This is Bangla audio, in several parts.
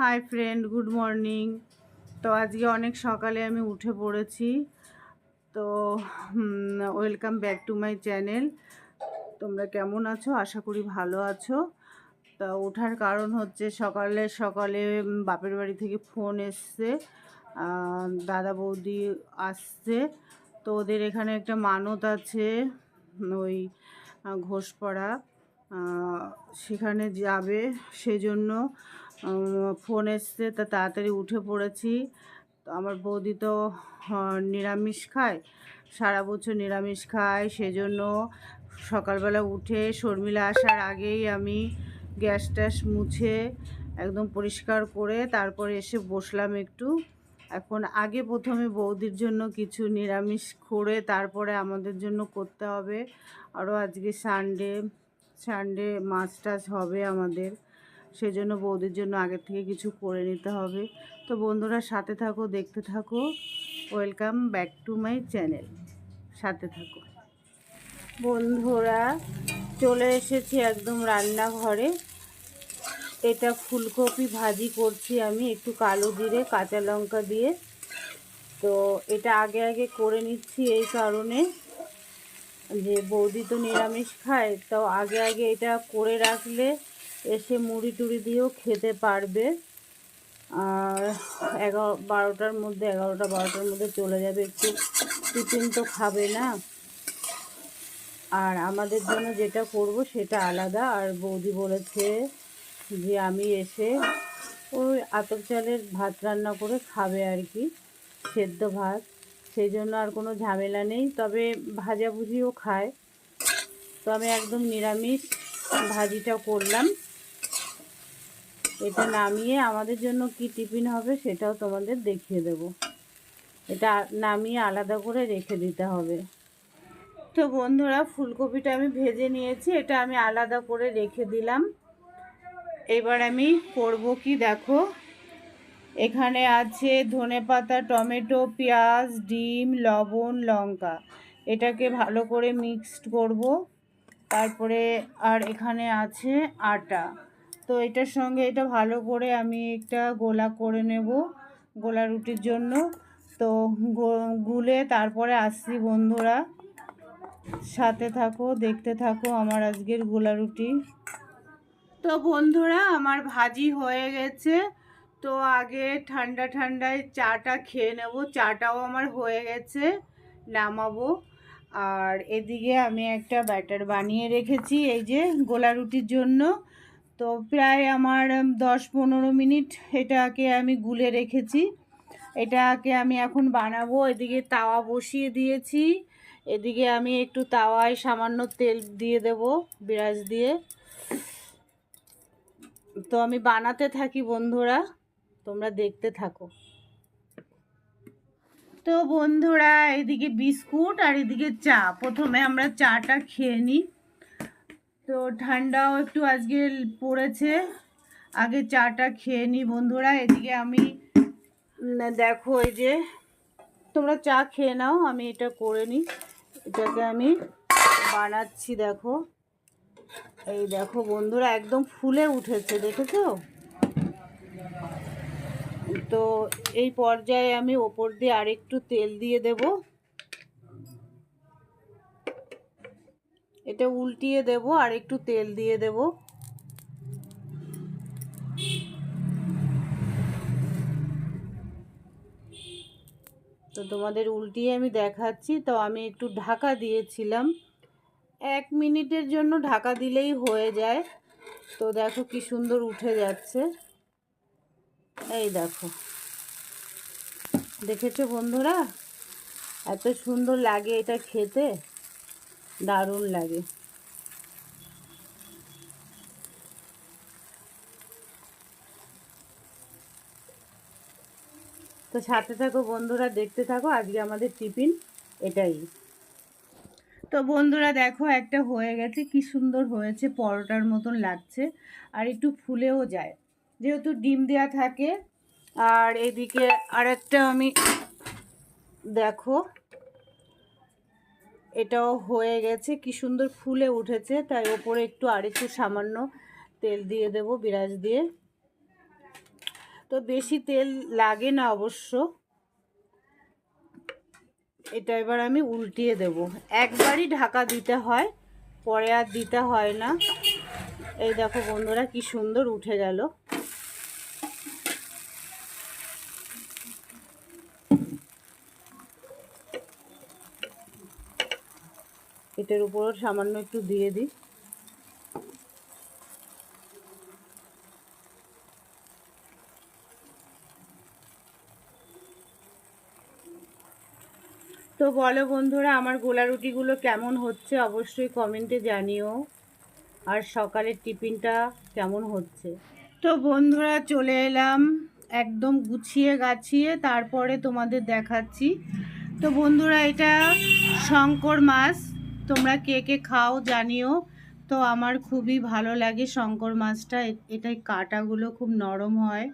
হাই ফ্রেন্ড গুড মর্নিং তো আজকে অনেক সকালে আমি উঠে পড়েছি। তো welcome back to my channel তোমরা কেমন আছো? আশা করি ভালো আছো। তা ওঠার কারণ হচ্ছে সকালে সকালে বাপের বাড়ি থেকে ফোন এসছে। দাদা বৌদি আসছে। তো ওদের এখানে একটা মানত আছে ওই ঘোষপাড়া। সেখানে যাবে সেজন্য। ফোন এসছে, তা তাড়াতাড়ি উঠে পড়েছি। তো আমার বৌদি তো নিরামিষ খায়, সারা বছর নিরামিষ খায়, সেজন্য সকালবেলা উঠে শর্মিলা আসার আগেই আমি গ্যাস ট্যাস মুছে একদম পরিষ্কার করে তারপরে এসে বসলাম একটু। এখন আগে প্রথমে বৌদির জন্য কিছু নিরামিষ করে তারপরে আমাদের জন্য করতে হবে। আরও আজকে সানডে সানডে মাছ টাছ হবে আমাদের। সেজন্য বৌদির জন্য আগে থেকে কিছু করে নিতে হবে। তো বন্ধুরা, সাথে থাকো, দেখতে থাকো। Welcome back to my channel সাথে থাকো। বন্ধুরা, চলে এসেছি একদম রান্নাঘরে। এটা ফুলকপি ভাজি করছি আমি, একটু কালো জিরে, কাঁচা লঙ্কা দিয়ে। তো এটা আগে আগে করে নিচ্ছি এই কারণে। যে বৌদি তো নিরামিষ খায় তো আগে আগে এটা করে রাখলে এসে মুড়ি টুড়ি দিয়েও খেতে পারবে। আর এগারো, বারোটার মধ্যে, এগারোটা, বারোটার মধ্যে চলে যাবে একটু। টিফিন তো খাবে না। আর আমাদের জন্য যেটা করব সেটা আলাদা। আর বৌদি বলেছে যে আমি এসে ওই আতপ চালের ভাত রান্না করে খাবে আর কি, সেদ্ধ ভাত। সেই জন্য আর কোনো ঝামেলা নেই। তবে ভাজাভুজিও খায়। তো আমি একদম নিরামিষ ভাজিটা করলাম। এটা নামিয়ে আমাদের জন্য কি টিফিন হবে সেটাও তোমাদের দেখিয়ে দেব। এটা নামিয়ে আলাদা করে রেখে দিতে হবে। তো বন্ধুরা, ফুলকপিটা আমি ভেজে নিয়েছি, এটা আমি আলাদা করে রেখে দিলাম। এবার আমি করব কি দেখো। এখানে আছে ধনেপাতা টমেটো, পেঁয়াজ, ডিম, লবণ, লঙ্কা। এটাকে ভালো করে মিক্সড করব। তারপরে আর এখানে আছে আটা। তো এটার সঙ্গে এটা ভালো করে আমি একটা গোলা করে নেব গোলা রুটির জন্য। তো গুলে তারপরে আসছি বন্ধুরা। সাথে থাকো, দেখতে থাকো আমার আজকের গোলা রুটি। তো বন্ধুরা, আমার ভাজি হয়ে গেছে। তো আগে ঠান্ডা ঠান্ডায় চাটা খেয়ে নেব। চাটাও আমার হয়ে গেছে, নামাবো। আর এদিকে আমি একটা ব্যাটার বানিয়ে রেখেছি, এই যে গোলা রুটির জন্য। তো প্রায় আমার দশ পনেরো মিনিট এটাকে আমি গুলে রেখেছি। এটাকে আমি এখন বানাবো। এদিকে তাওয়া বসিয়ে দিয়েছি। এদিকে আমি একটু তাওয়ায় সামান্য তেল দিয়ে দেব বিরাজ দিয়ে। তো আমি বানাতে থাকি বন্ধুরা, তোমরা দেখতে থাকো। তো বন্ধুরা, এদিকে বিস্কুট আর এদিকে চা। প্রথমে আমরা চাটা খেয়ে নিই। তো ঠান্ডাও একটু আজকে পড়েছে। আগে চাটা খেয়ে নিই বন্ধুরা, এদিকে আমি দেখো এই যে, তোমরা চা খেয়ে নাও, আমি এটা করে নিই এটাকে আমি বানাচ্ছি, দেখো। এই দেখো বন্ধুরা, একদম ফুলে উঠেছে, দেখেছ? তো এই পর্যায়ে আমি ওপর দিয়ে আরেকটু তেল দিয়ে দেব। এটা উল্টিয়ে দেব আর একটু তেল দিয়ে দেব। তো তোমাদের উল্টিয়ে আমি দেখাচ্ছি। তো আমি একটু ঢাকা দিয়েছিলাম। এক মিনিটের জন্য ঢাকা দিলেই হয়ে যায়। তো দেখো কি সুন্দর উঠে যাচ্ছে। এই দেখো। দেখেছ বন্ধুরা? এত সুন্দর লাগে এটা খেতে। দারুণ লাগে। তো সাথে থাকো বন্ধুরা, দেখতে থাকো, আজকে আমাদের টিফিন এটাই। তো বন্ধুরা, দেখো একটা হয়ে গেছে, কি সুন্দর হয়েছে, পরোটার মতন লাগছে, আর একটু ফুলেও যায়। যেহেতু ডিম দেওয়া থাকে, আর এদিকে আরেকটা আমি, দেখো এটাও হয়ে গেছে। কি সুন্দর ফুলে উঠেছে। তাই ওপরে একটু আর একটু সামান্য তেল দিয়ে দেব, বিরাজ দিয়ে। তো বেশি তেল লাগে না অবশ্য। এটা এবার আমি উল্টিয়ে দেব। একবারই ঢাকা দিতে হয়, পরে আর দিতে হয় না। এই দেখো বন্ধুরা, কি সুন্দর উঠে গেল। এটার উপর সামান্য একটু দিয়ে দিই। তো বলো বন্ধুরা, আমার গোলা রুটিগুলো কেমন হচ্ছে অবশ্যই কমেন্টে জানিও। আর সকালের টিফিনটা কেমন হচ্ছে? তো বন্ধুরা, চলে এলাম একদম গুছিয়ে গাছিয়ে, তারপরে তোমাদের দেখাচ্ছি। তো বন্ধুরা, এটা শঙ্কর মাছ। তোমরা কে কে খাও জানিও। তো আমার খুবই ভালো লাগে শঙ্কর মাছটা। এটাই কাঁটাগুলো খুব নরম হয়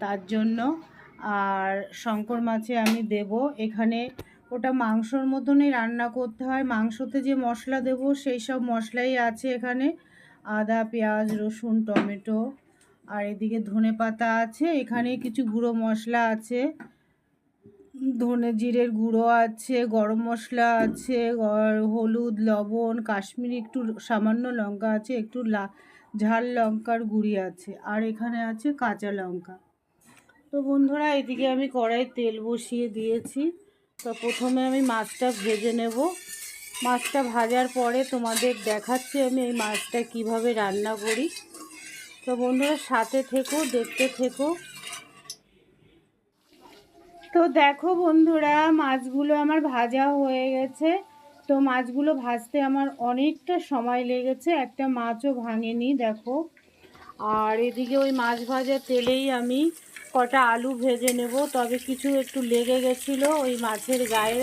তার জন্য। আর শঙ্কর মাছে আমি দেব। এখানে ওটা মাংসর মতনই রান্না করতে হয়। মাংসতে যে মশলা দেব সেই সব মশলাই আছে এখানে। আদা, পেঁয়াজ, রসুন, টমেটো। আর এদিকে ধনে পাতা আছে। এখানে কিছু গুঁড়ো মশলা আছে। ধনে জিরের গুঁড়ো আছে, গরম মশলা আছে হলুদ, লবণ, কাশ্মীরি একটু সামান্য লঙ্কা আছে, একটু লা, ঝাল লঙ্কার গুঁড়ি আছে, আর এখানে আছে কাঁচা লঙ্কা। তো বন্ধুরা, এদিকে আমি কড়াই তেল বসিয়ে দিয়েছি। তো প্রথমে আমি মাছটা ভেজে নেব। মাছটা ভাজার পরে তোমাদের দেখাচ্ছি আমি এই মাছটা কীভাবে রান্না করি। তো বন্ধুরা, সাথে থেকো, দেখতে থেকো। তো দেখো বন্ধুরা, মাছগুলো আমার ভাজা হয়ে গেছে। তো মাছগুলো ভাজতে আমার অনেকটা সময় লেগেছে, একটা মাছও ভাঙেনি, দেখো। আর এদিকে ওই মাছ ভাজা তেলেই আমি কটা আলু ভেজে নেব, তবে কিছু একটু লেগে গেছিল। ওই মাছের গায়ে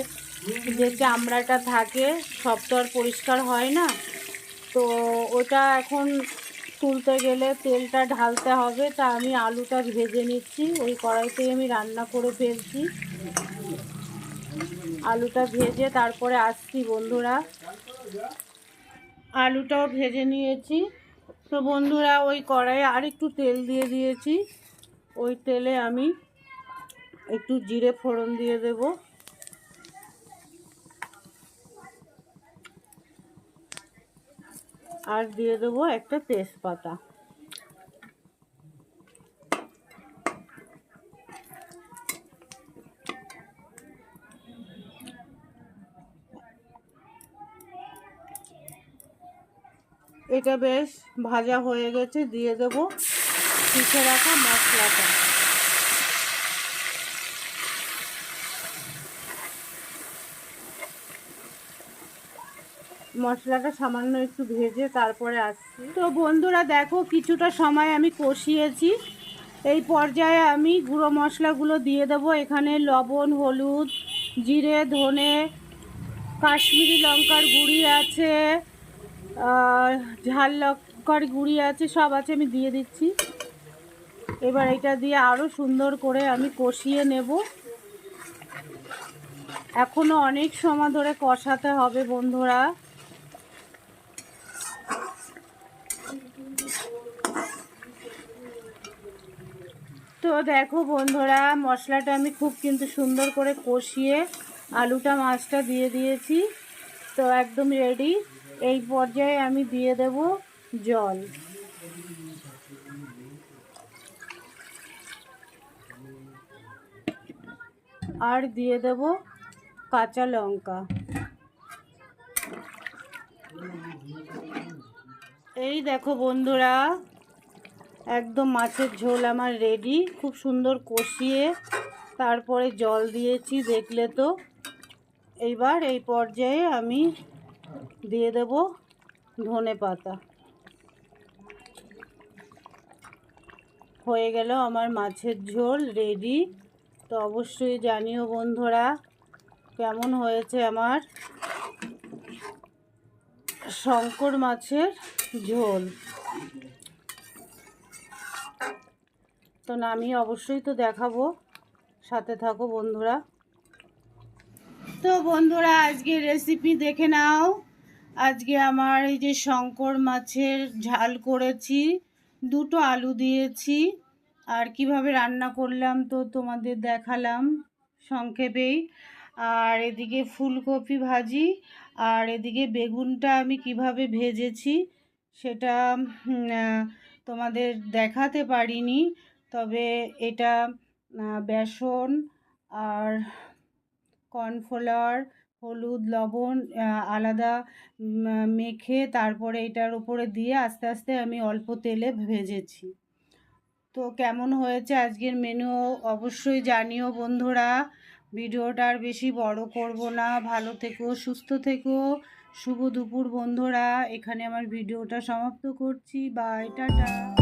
যে চামড়াটা থাকে, সব তো আর পরিষ্কার হয় না। তো ওটা এখন তুলতে গেলে তেলটা ঢালতে হবে। তা আমি আলুটা ভেজে নিচ্ছি। ওই কড়াইতেই আমি রান্না করে ফেলছি। আলুটা ভেজে তারপরে আসছি বন্ধুরা। আলুটাও ভেজে নিয়েছি। তো বন্ধুরা, ওই কড়াইয়ে আর একটু তেল দিয়ে দিয়েছি। ওই তেলে আমি একটু জিরে ফোড়ন দিয়ে দেব। আর দিয়ে দেবো একটা তেজপাতা। এটা বেশ ভাজা হয়ে গেছে, দিয়ে দেবো পিঠে রাখা মশলাটা। মশলাটা সামান্য একটু ভেজে তারপরে আসছি। তো বন্ধুরা, দেখো কিছুটা সময় আমি কষিয়েছি। এই পর্যায়ে আমি গুঁড়ো মশলাগুলো দিয়ে দেবো। এখানে লবণ, হলুদ, জিরে, ধনে, কাশ্মীরি লঙ্কার গুঁড়ি আছে ঝাল লঙ্কার গুঁড়ি আছে, সব আছে আমি দিয়ে দিচ্ছি। এবার এটা দিয়ে আরও সুন্দর করে আমি কষিয়ে নেব। এখনও অনেক সময় ধরে কষাতে হবে বন্ধুরা। তো দেখো বন্ধুরা, মশলাটা আমি খুব কিন্তু সুন্দর করে কষিয়ে আলুটা মাছটা দিয়ে দিয়েছি। তো একদম রেডি এই পর্যায়ে আমি দিয়ে দেব জল। আর দিয়ে দেব কাঁচা লঙ্কা। এই দেখো বন্ধুরা, একদম মাছের ঝোল আমার রেডি খুব সুন্দর কষিয়ে তারপরে জল দিয়েছি, দেখলে তো। এইবার এই পর্যায়ে আমি দিয়ে দেব ধনে পাতা। হয়ে গেল আমার মাছের ঝোল রেডি তো অবশ্যই জানিও বন্ধুরা, কেমন হয়েছে আমার? শঙ্কর মাছের ঝোল। তো আমি অবশ্যই তো দেখাবো। সাথে থাকো বন্ধুরা। তো বন্ধুরা আজকে রেসিপি দেখে নাও। আজকে আমার এই যে শঙ্কর মাছের ঝাল করেছি, দুটো আলু দিয়েছি। আর কীভাবে রান্না করলাম তো তোমাদের দেখালাম সংক্ষেপেই। আর এদিকে ফুলকপি ভাজি, আর এদিকে বেগুনটা আমি কীভাবে ভেজেছি সেটা তোমাদের দেখাতে পারিনি। তবে এটা বেসন আর কর্নফ্লাওয়ার, হলুদ, লবণ আলাদা মেখে তারপরে এটার উপরে দিয়ে আস্তে আস্তে আমি অল্প তেলে ভেজেছি। তো কেমন হয়েছে আজকের মেনু অবশ্যই জানিও বন্ধুরা। ভিডিওটা আর বেশি বড় করব না। ভালো থেকো, সুস্থ থেকো। শুভ দুপুর বন্ধুরা। এখানে আমার ভিডিওটা সমাপ্ত করছি। Bye tata.